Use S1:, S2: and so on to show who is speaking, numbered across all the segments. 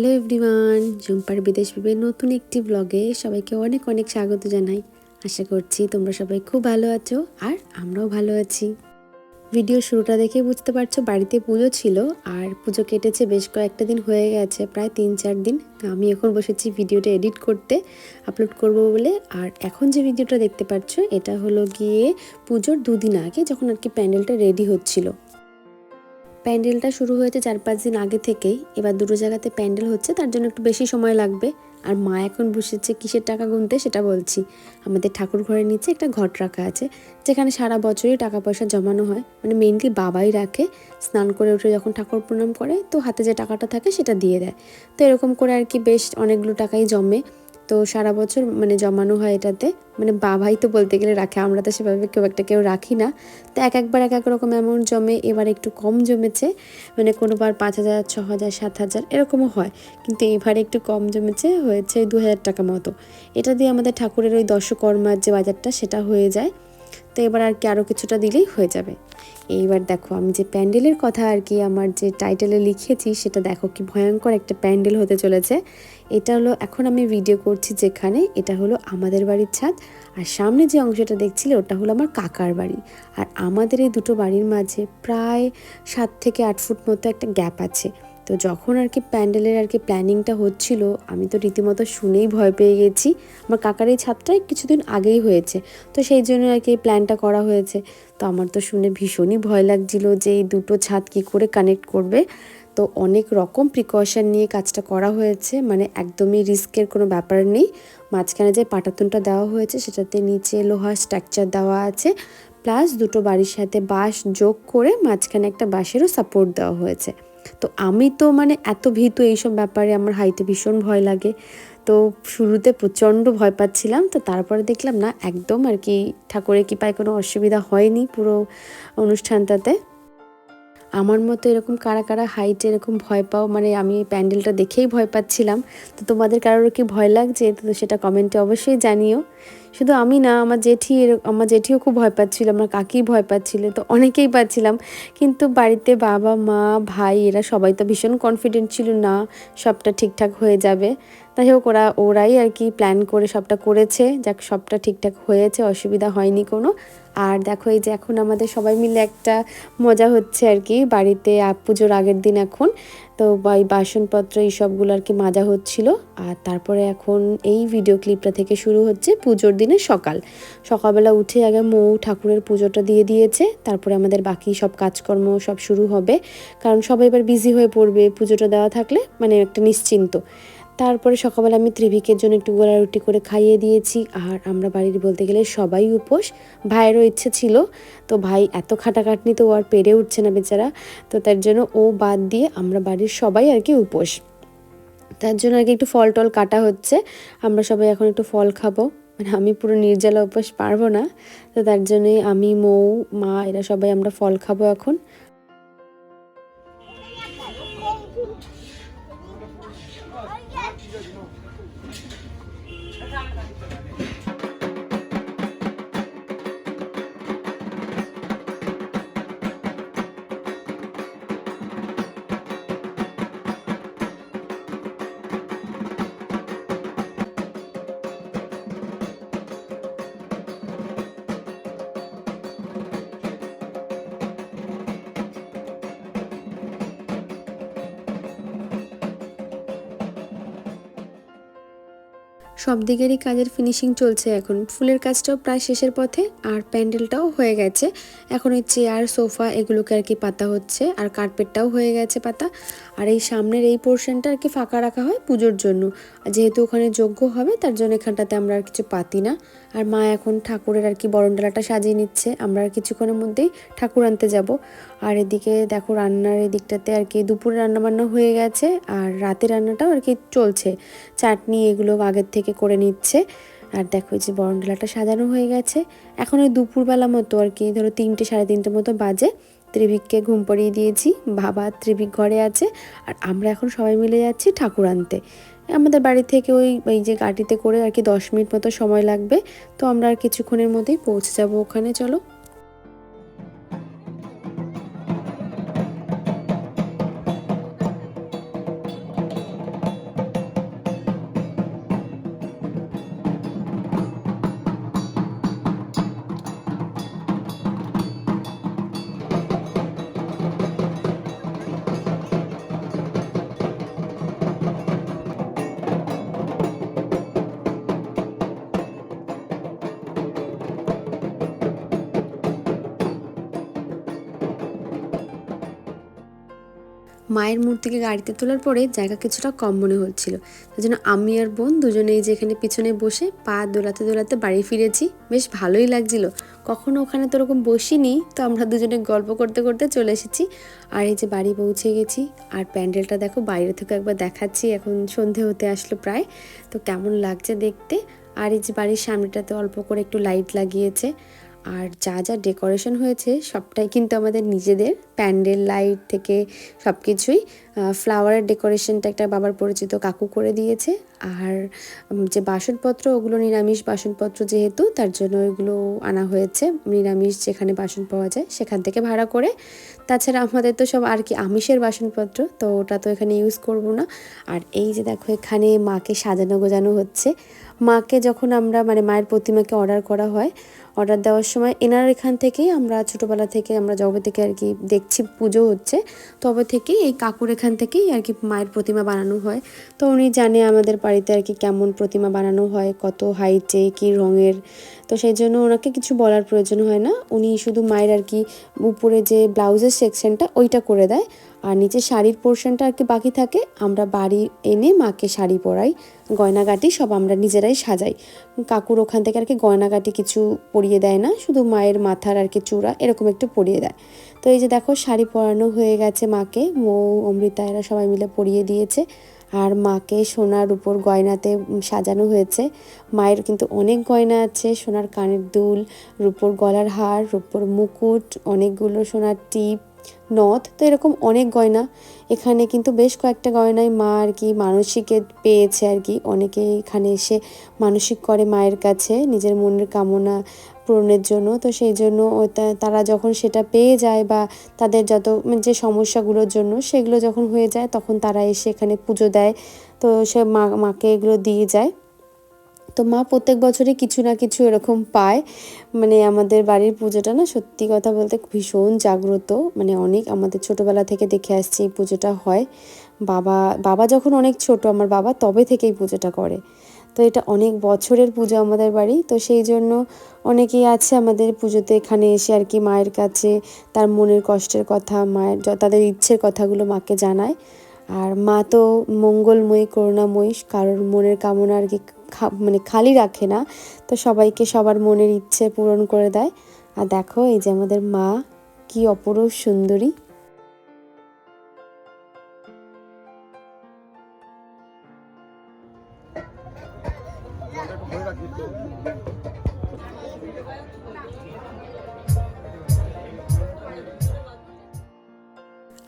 S1: Hello everyone জুম্পার বিদেশ বিবের নতুন একটি ব্লগে সবাইকে অনেক অনেক স্বাগত জানাই। আশা করছি তোমরা সবাই খুব ভালো আছো আর আমরাও ভালো আছি। ভিডিও শুরুটা দেখে বুঝতে পারছ, বাড়িতে পুজো ছিল আর পুজো কেটেছে বেশ কয়েকটা দিন হয়ে গেছে, প্রায় তিন চার দিন। আমি এখন বসেছি ভিডিওটা এডিট করতে আপলোড করব বলে। আর এখন যে ভিডিওটা দেখতে পাচ্ছ এটা হলো গিয়ে পুজোর দুদিন আগে যখন আর কি প্যান্ডেলটা রেডি হচ্ছিল। প্যান্ডেলটা শুরু হয়েছে চার পাঁচ দিন আগে থেকেই। এবার দুটো জায়গাতে প্যান্ডেল হচ্ছে, তার জন্য একটু বেশি সময় লাগবে। আর মা এখন বসেছে কিসের টাকা গুনতে সেটা বলছি। আমাদের ঠাকুর ঘরের নিচে একটা ঘট রাখা আছে, যেখানে সারা বছরই টাকা পয়সা জমানো হয়। মানে মেইনলি বাবাই রাখে, স্নান করে উঠে যখন ঠাকুর প্রণাম করে, তো হাতে যে টাকাটা থাকে সেটা দিয়ে দেয়। তো এরকম করে আর কি বেশ অনেকগুলো টাকাই জমে। তো সারা বছর মানে জমানো হয় এটাতে। মানে বাবাই তো বলতে গেলে রাখে, আমরা তো সেভাবে কেউ একটা কেউ রাখি না। তো এক একবার এক এক রকম অ্যামাউন্ট জমে, এবার একটু কম জমেছে। মানে কোনোবার পাঁচ হাজার, ছ হাজার, সাত হাজার এরকমও হয়। কিন্তু এবারে একটু কম জমেছে, হয়েছে দু হাজার টাকা মতো। এটা দিয়ে আমাদের ঠাকুরের ওই দশকর্মার যে বাজারটা, সেটা হয়ে যায়। তো এবার আর কি আরও কিছুটা দিলেই হয়ে যাবে। এইবার দেখো, আমি যে প্যান্ডেলের কথা আর কি আমার যে টাইটেলে লিখেছি, সেটা দেখো কি ভয়ঙ্কর একটা প্যান্ডেল হতে চলেছে। এটা হলো, এখন আমি ভিডিও করছি যেখানে এটা হলো আমাদের বাড়ির ছাদ, আর সামনে যে অংশটা দেখছিলে, ওটা হলো আমার কাকার বাড়ি। আর আমাদের এই দুটো বাড়ির মাঝে প্রায় সাত থেকে আট ফুট মতো একটা গ্যাপ আছে। তো যখন আর কি প্যান্ডেলের আর কি প্ল্যানিংটা হচ্ছিল, আমি তো রীতিমতো শুনেই ভয় পেয়ে গেছি। আমার কাকার এই ছাদটা কিছুদিন আগেই হয়েছে, তো সেই জন্য আর কি প্ল্যানটা করা হয়েছে। তো আমার তো শুনে ভীষণই ভয় লাগছিল যে এই দুটো ছাদ কি করে কানেক্ট করবে। তো অনেক রকম প্রিকশন নিয়ে কাজটা করা হয়েছে মানে একদমই রিস্কের কোনো ব্যাপার নেই। মাঝখানে যে পাটাতনটা দেওয়া হয়েছে, সেটাতে নিচে লোহার স্ট্রাকচার দেওয়া আছে প্লাস দুটো বাড়ির সাথে বাঁশ যোগ করে মাঝখানে একটা বাঁশেরও সাপোর্ট দেওয়া হয়েছে। তো আমি তো মানে এত ভীতু এইসব ব্যাপারে আমার হাইতে ভীষণ ভয় লাগে। তো শুরুতে প্রচণ্ড ভয় পাচ্ছিলাম, তো তারপরে দেখলাম না, একদম আর কি ঠাকুরের কৃপায় কোনো অসুবিধা হয়নি পুরো অনুষ্ঠানটাতে। আমার মতো এরকম কারা কারা হাইটে এরকম ভয় পাও মানে আমি প্যান্ডেলটা দেখেই ভয় পাচ্ছিলাম। তো তোমাদের কারোর কি ভয় লাগছে? তো সেটা কমেন্টে অবশ্যই জানিও। শুধু আমি না, আমার জেঠি আমার জেঠিও খুব ভয় পাচ্ছিল, আমার কাকি ভয় পাচ্ছিল, তো অনেকেই পাচ্ছিলাম। কিন্তু বাড়িতে বাবা, মা, ভাই, এরা সবাই তো ভীষণ কনফিডেন্ট ছিল, না, সবটা ঠিকঠাক হয়ে যাবে। তাই হোক, ওরা, ওরাই আর কি প্ল্যান করে সবটা করেছে। যাক, সবটা ঠিকঠাক হয়েছে, অসুবিধা হয়নি কোনো। আর দেখো, এই যে এখন আমাদের সবাই মিলে একটা মজা হচ্ছে আর কি। বাড়িতে পুজোর আগের দিন এখন। তো এই বাসনপত্র, এই সবগুলো আর কি মাজা হচ্ছিল। আর তারপরে এখন এই ভিডিও ক্লিপটা থেকে শুরু হচ্ছে পুজোর দিনে সকাল। সকালবেলা উঠে আগে মৌ ঠাকুরের পুজোটা দিয়ে দিয়েছে। তারপরে আমাদের বাকি সব কাজকর্ম সব শুরু হবে। কারণ সবাই এবার বিজি হয়ে পড়বে পুজোটা দেওয়া থাকলে মানে একটা নিশ্চিন্ত। তারপরে সকালবেলা আমি ত্রিভিকের জন্য একটু গোলা রুটি করে খাইয়ে দিয়েছি। আর আমরা বাড়ির বলতে গেলে সবাই উপোস। ভাইয়েরও ইচ্ছে ছিল। তো ভাই এত খাটাখাটনি তো আর পেরে উঠছে না বেচারা। তো তার জন্য ও বাদ দিয়ে আমরা বাড়ির সবাই আর কি উপোস। তার জন্য আর কি একটু ফল টল কাটা হচ্ছে। আমরা সবাই এখন একটু ফল খাব। মানে আমি পুরো নির্জলা উপোস পারব না। তো তার জন্যই আমি, মৌ, মা, এরা সবাই আমরা ফল খাব এখন। সব দিকেরই কাজের ফিনিশিং চলছে এখন। ফুলের কাজটাও প্রায় শেষের পথে, আর প্যান্ডেলটাও হয়ে গেছে। এখন ওই চেয়ার সোফা এগুলোকে আর কি পাতা হচ্ছে, আর কার্পেটটাও হয়ে গেছে পাতা। আর এই সামনের এই পোর্শনটা আর কি ফাঁকা রাখা হয় পুজোর জন্য। যেহেতু ওখানে যোগ্য হবে, তার জন্য এখানটাতে আমরা আর কিছু পাতি না। আর মা এখন ঠাকুরের আর কি বরণডালাটা সাজিয়ে নিচ্ছে। আমরা আর কিছুক্ষণের মধ্যেই ঠাকুর আনতে যাব। আর এদিকে দেখো রান্নার এদিকটাতে আর কি দুপুরে রান্নাবান্না হয়ে গেছে, আর রাতে রান্নাটাও আর কি চলছে। চাটনি এগুলো আগের থেকে করে নিচ্ছে। আর দেখো যে বরণডালাটা সাজানো হয়ে গেছে। এখন ওই দুপুরবেলা মতো আর কি, ধরো তিনটে সাড়ে তিনটে মতো বাজে। ত্রিভিককে ঘুম পড়িয়ে দিয়েছি, বাবা ত্রিভিক ঘরে আছে। আর আমরা এখন সবাই মিলে যাচ্ছি ঠাকুর আনতে। আমাদের বাড়ি থেকে ওই ওই যে গাড়িতে করে আর কি দশ মিনিট মতো সময় লাগবে। তো আমরা আর কিছুক্ষণের মধ্যেই পৌঁছে যাব ওখানে, চলো। মায়ের মূর্তিকে গাড়িতে তোলার পরে জায়গা কিছুটা কম মনে হচ্ছিল। তার জন্য আমি আর বোন দুজনেই যেখানে পিছনে বসে পা দোলাতে দোলাতে বাড়ি ফিরেছি। বেশ ভালোই লাগছিল। কখনো ওখানে তো ওরকম বসিনি, তো আমরা দুজনে গল্প করতে করতে চলে এসেছি। আর এই যে বাড়ি পৌঁছে গেছি। আর প্যান্ডেলটা দেখো, বাইরে থেকে একবার দেখাচ্ছি। এখন সন্ধে হতে আসলো প্রায়। তো কেমন লাগছে দেখতে। আর এই যে বাড়ির সামনেটাতে অল্প করে একটু লাইট লাগিয়েছে। আর যা যা ডেকোরেশন হয়েছে সবটাই কিন্তু আমাদের নিজেদের প্যান্ডেল লাইট থেকে সব কিছুই ফ্লাওয়ারের ডেকোরেশনটা একটা বাবার পরিচিত কাকু করে দিয়েছে। আর যে বাসনপত্র, ওগুলো নিরামিষ বাসনপত্র যেহেতু, তার জন্য ওইগুলো আনা হয়েছে। নিরামিষ যেখানে বাসন পাওয়া যায় সেখান থেকে ভাড়া করে। তাছাড়া আমাদের তো সব আর কি আমিষের বাসনপত্র, তো ওটা তো এখানে ইউজ করব না। আর এই যে দেখো, এখানে মাকে সাজানো গোজানো হচ্ছে। মাকে যখন আমরা মানে মায়ের প্রতিমাকে অর্ডার করা হয় অর্ডার দেওয়ার সময় এনার এখান থেকেই আমরা ছোটোবেলা থেকে আমরা যবে থেকে আর কি দেখছি, পুজো হচ্ছে। তবে থেকেই এই কাকুর এখান থেকেই আর কি মায়ের প্রতিমা বানানো হয়। তো উনি জানে আমাদের বাড়িতে আর কি কেমন প্রতিমা বানানো হয়, কত হাইটে কী রঙের তো সেই জন্য ওনাকে কিছু বলার প্রয়োজন হয় না। উনি শুধু মায়ের আর কি উপরে যে ব্লাউজের সেকশনটা ওইটা করে দেয়। আর নিচে শাড়ির পোর্শনটা আর কি বাকি থাকে, আমরা বাড়ি এনে মাকে শাড়ি পরাই। গয়নাগাটি সব আমরা নিজেরাই সাজাই। কাকুর ওখান থেকে আর কি গয়নাগাটি কিছু পরিয়ে দেয় না, শুধু মায়ের মাথার আর কি চূড়া এরকম একটু পরিয়ে দেয়। তো এই যে দেখো, শাড়ি পরানো হয়ে গেছে মাকে। মৌ, অমৃতা এরা সবাই মিলে পরিয়ে দিয়েছে। আর মাকে সোনার উপর গয়নাতে সাজানো হয়েছে। মায়ের কিন্তু অনেক গয়না আছে, সোনার কানের দুল, রূপোর গলার হার, রূপোর মুকুট, অনেকগুলো সোনার টিপ, নথ, তো এরকম অনেক গয়না। এখানে কিন্তু বেশ কয়েকটা গয়নায় মা আর কি মানসিকে পেয়েছে আর কি। অনেকে এখানে এসে মানসিক করে মায়ের কাছে, নিজের মনের কামনা পূরণের জন্য। তো সেই জন্য তারা যখন সেটা পেয়ে যায় বা তাদের যত, যে সমস্যাগুলোর জন্য সেগুলো যখন হয়ে যায়, তখন তারা এসে এখানে পুজো দেয়। তো সে মা, মাকে এগুলো দিয়ে যায়। তো মা প্রত্যেক বছরই কিছু না কিছু এরকম পায়। মানে আমাদের বাড়ির পুজোটা না সত্যি কথা বলতে ভীষণ জাগ্রত। মানে অনেক আমাদের ছোটোবেলা থেকে দেখে আসছি এই পুজোটা হয়। বাবা বাবা যখন অনেক ছোট, আমার বাবা তবে থেকে এই পুজোটা করে। তো এটা অনেক বছরের পুজো আমাদের বাড়ি, তো সেই জন্য অনেকেই আছে আমাদের পুজোতে এখানে এসে আর কি মায়ের কাছে তার মনের কষ্টের কথা, মায়ের তাদের ইচ্ছের কথাগুলো মাকে জানায়। আর মা তো মঙ্গলময়ী, করুণাময়ী, কারোর মনের কামনা আর কি মানে খালি রাখে না, তো সবাইকে সবার মনের ইচ্ছে পূরণ করে দেয়। আর দেখো এই যে আমাদের মা, কি অপরূপ সুন্দরী।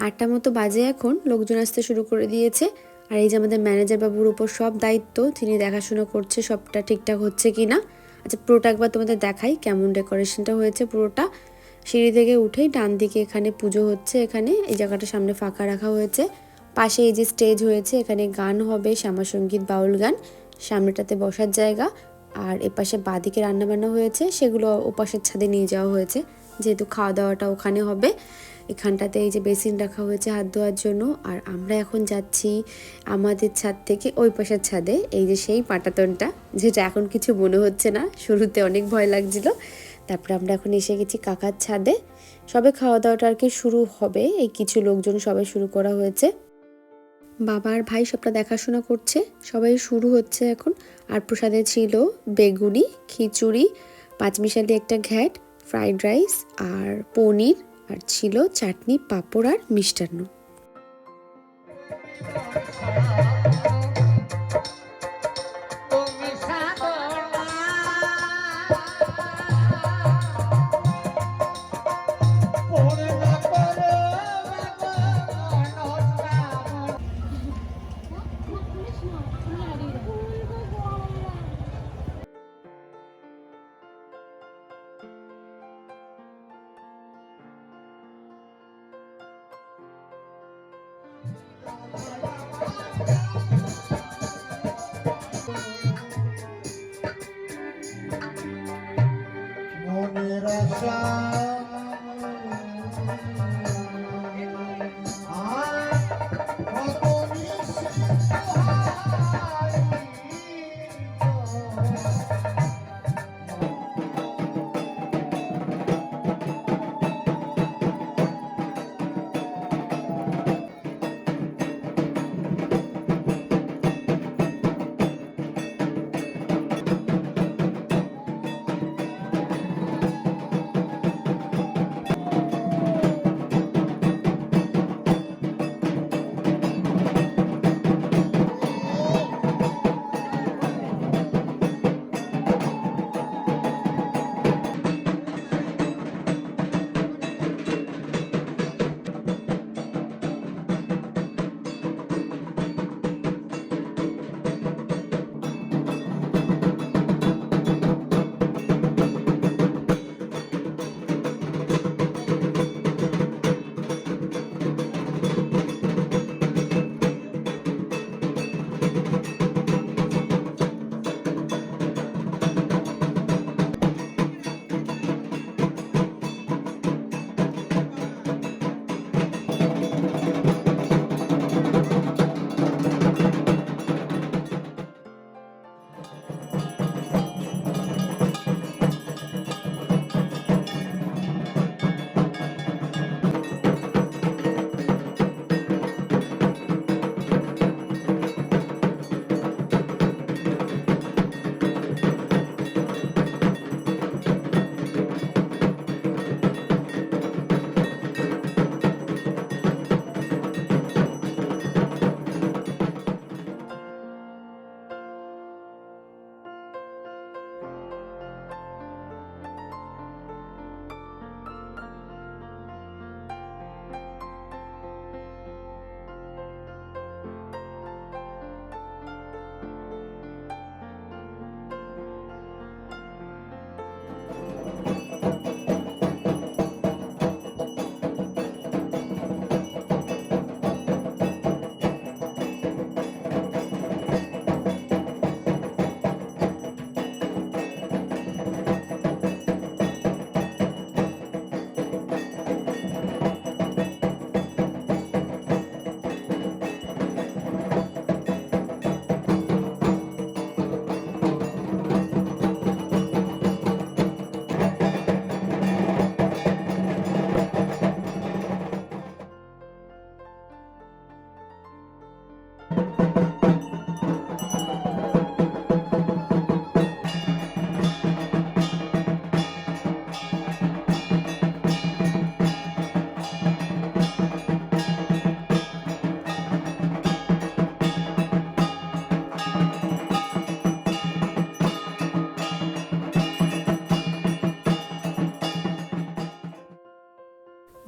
S1: আটটা মতো বাজে এখন, লোকজন আসতে শুরু করে দিয়েছে। আর এই যে আমাদের ম্যানেজার বাবুর উপর সব দায়িত্ব, তিনি দেখাশোনা করছে, সবটা ঠিকঠাক হচ্ছে কি না আচ্ছা পুরোটা একবার তোমাদের দেখাই কেমন ডেকোরেশনটা হয়েছে পুরোটা। সিঁড়ি থেকে উঠেই ডান দিকে এখানে পুজো হচ্ছে এখানে, এই জায়গাটা সামনে ফাঁকা রাখা হয়েছে। পাশে এই যে স্টেজ হয়েছে, এখানে গান হবে শ্যামাসঙ্গীত বাউল গান, সামনেটাতে বসার জায়গা। আর এপাশে বাদিকে রান্নাবান্না হয়েছে, সেগুলো ওপাশের ছাদে নিয়ে যাওয়া হয়েছে, যেহেতু খাওয়া দাওয়াটা ওখানে হবে। এখানটাতে এই যে বেসিন রাখা হয়েছে হাত ধোয়ার জন্য। আর আমরা এখন যাচ্ছি আমাদের ছাদ থেকে ওই পাশের ছাদে। এই যে সেই পাটাতনটা, যেটা এখন কিছু মনে হচ্ছে না, শুরুতে অনেক ভয় লাগছিল। তারপরে আমরা এখন এসে গেছি কাকার ছাদে। সবে খাওয়া দাওয়াটা আর কি শুরু হবে। এই কিছু লোকজন সবাই শুরু করা হয়েছে। বাবা আর ভাই সবটা দেখাশোনা করছে। সবাই শুরু হচ্ছে এখন। আর প্রসাদে ছিল বেগুনি, খিচুড়ি, পাঁচমিশালি একটা ঘ্যাট, ফ্রাইড রাইস আর পনির। আর ছিল চাটনি পাঁপড় আর মিষ্টান্ন।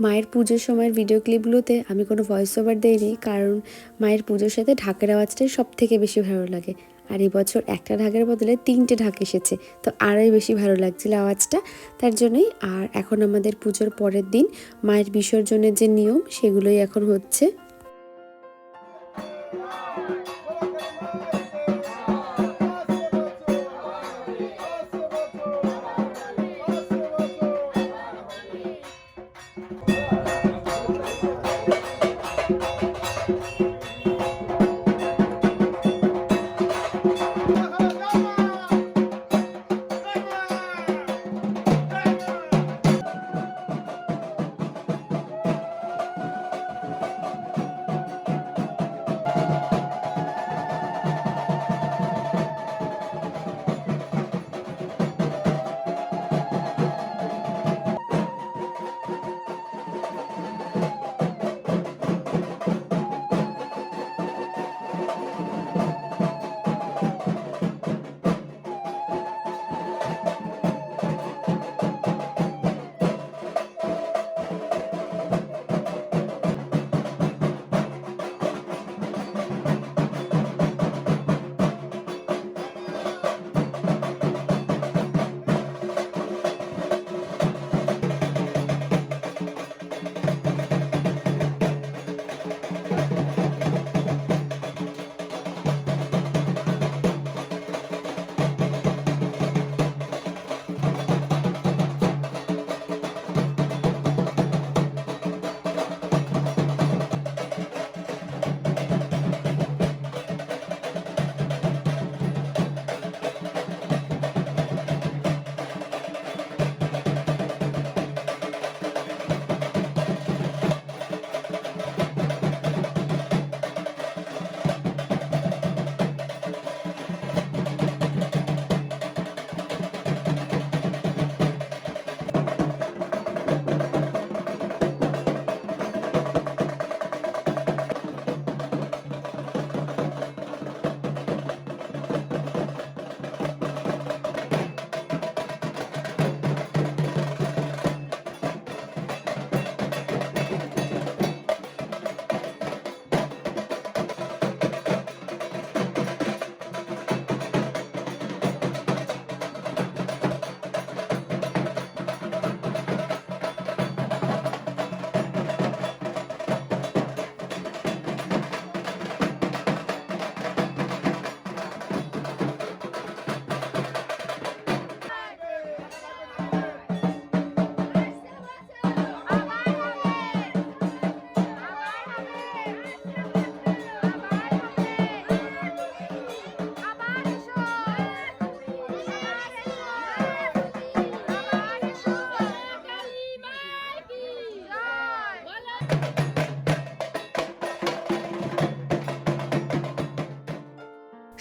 S1: মায়ের পুজোর সময়ের ভিডিও ক্লিপগুলোতে আমি কোনো ভয়েস ওভার দেইনি, কারণ মায়ের পুজোর সাথে ঢাকের আওয়াজটাই সব থেকে বেশি ভালো লাগে। আর বছর একটা ঢাকের বদলে তিনটে ঢাক এসেছে, তো আরোই বেশি ভালো লাগছিল আওয়াজটা। তার জন্যই আর এখন আমাদের পুজোর পরের দিন মায়ের বিসর্জনের যে নিয়ম, সেগুলোই এখন হচ্ছে।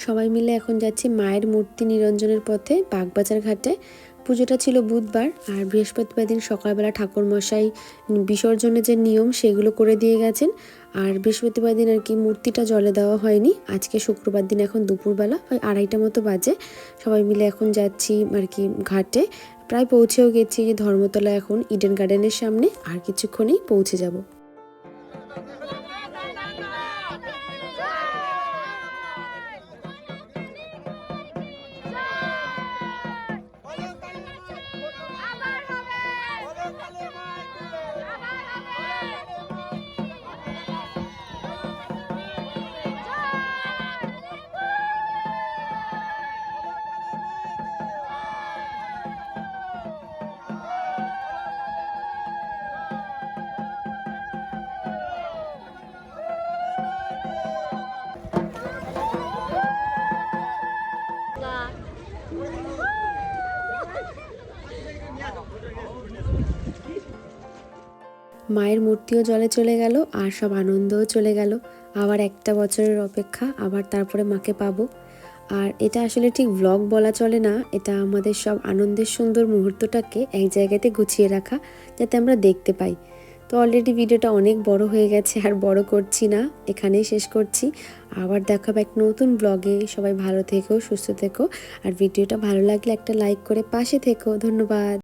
S1: সবাই মিলে এখন যাচ্ছি মায়ের মূর্তি নিরঞ্জনের পথে বাগবাজার ঘাটে। পুজোটা ছিল বুধবার আর বৃহস্পতিবার দিন সকালবেলা ঠাকুর মশাই বিসর্জনের যে নিয়ম, সেগুলো করে দিয়ে গেছেন। আর বৃহস্পতিবার দিন আর কি মূর্তিটা জলে দেওয়া হয়নি। আজকে শুক্রবার দিন এখন দুপুরবেলা, ওই আড়াইটা মতো বাজে। সবাই মিলে এখন যাচ্ছি আর কি ঘাটে। প্রায় পৌঁছেও গেছি যে ধর্মতলা এখন ইডেন গার্ডেনের সামনে। আর কিছুক্ষণেই পৌঁছে যাব। মায়ের মূর্তিও জলে চলে গেল, আর সব আনন্দও চলে গেল। আবার একটা বছরের অপেক্ষা, আবার তারপরে মাকে পাবো। আর এটা আসলে ঠিক ব্লগ বলা চলে না, এটা আমাদের সব আনন্দের সুন্দর মুহূর্তটাকে এক জায়গাতে গুছিয়ে রাখা, যাতে আমরা দেখতে পাই। তো অলরেডি ভিডিওটা অনেক বড় হয়ে গেছে, আর বড় করছি না, এখানেই শেষ করছি। আবার দেখাবো এক নতুন ব্লগে সবাই ভালো থেকো, সুস্থ থেকো, আর ভিডিওটা ভালো লাগলে একটা লাইক করে পাশে থেকো। ধন্যবাদ।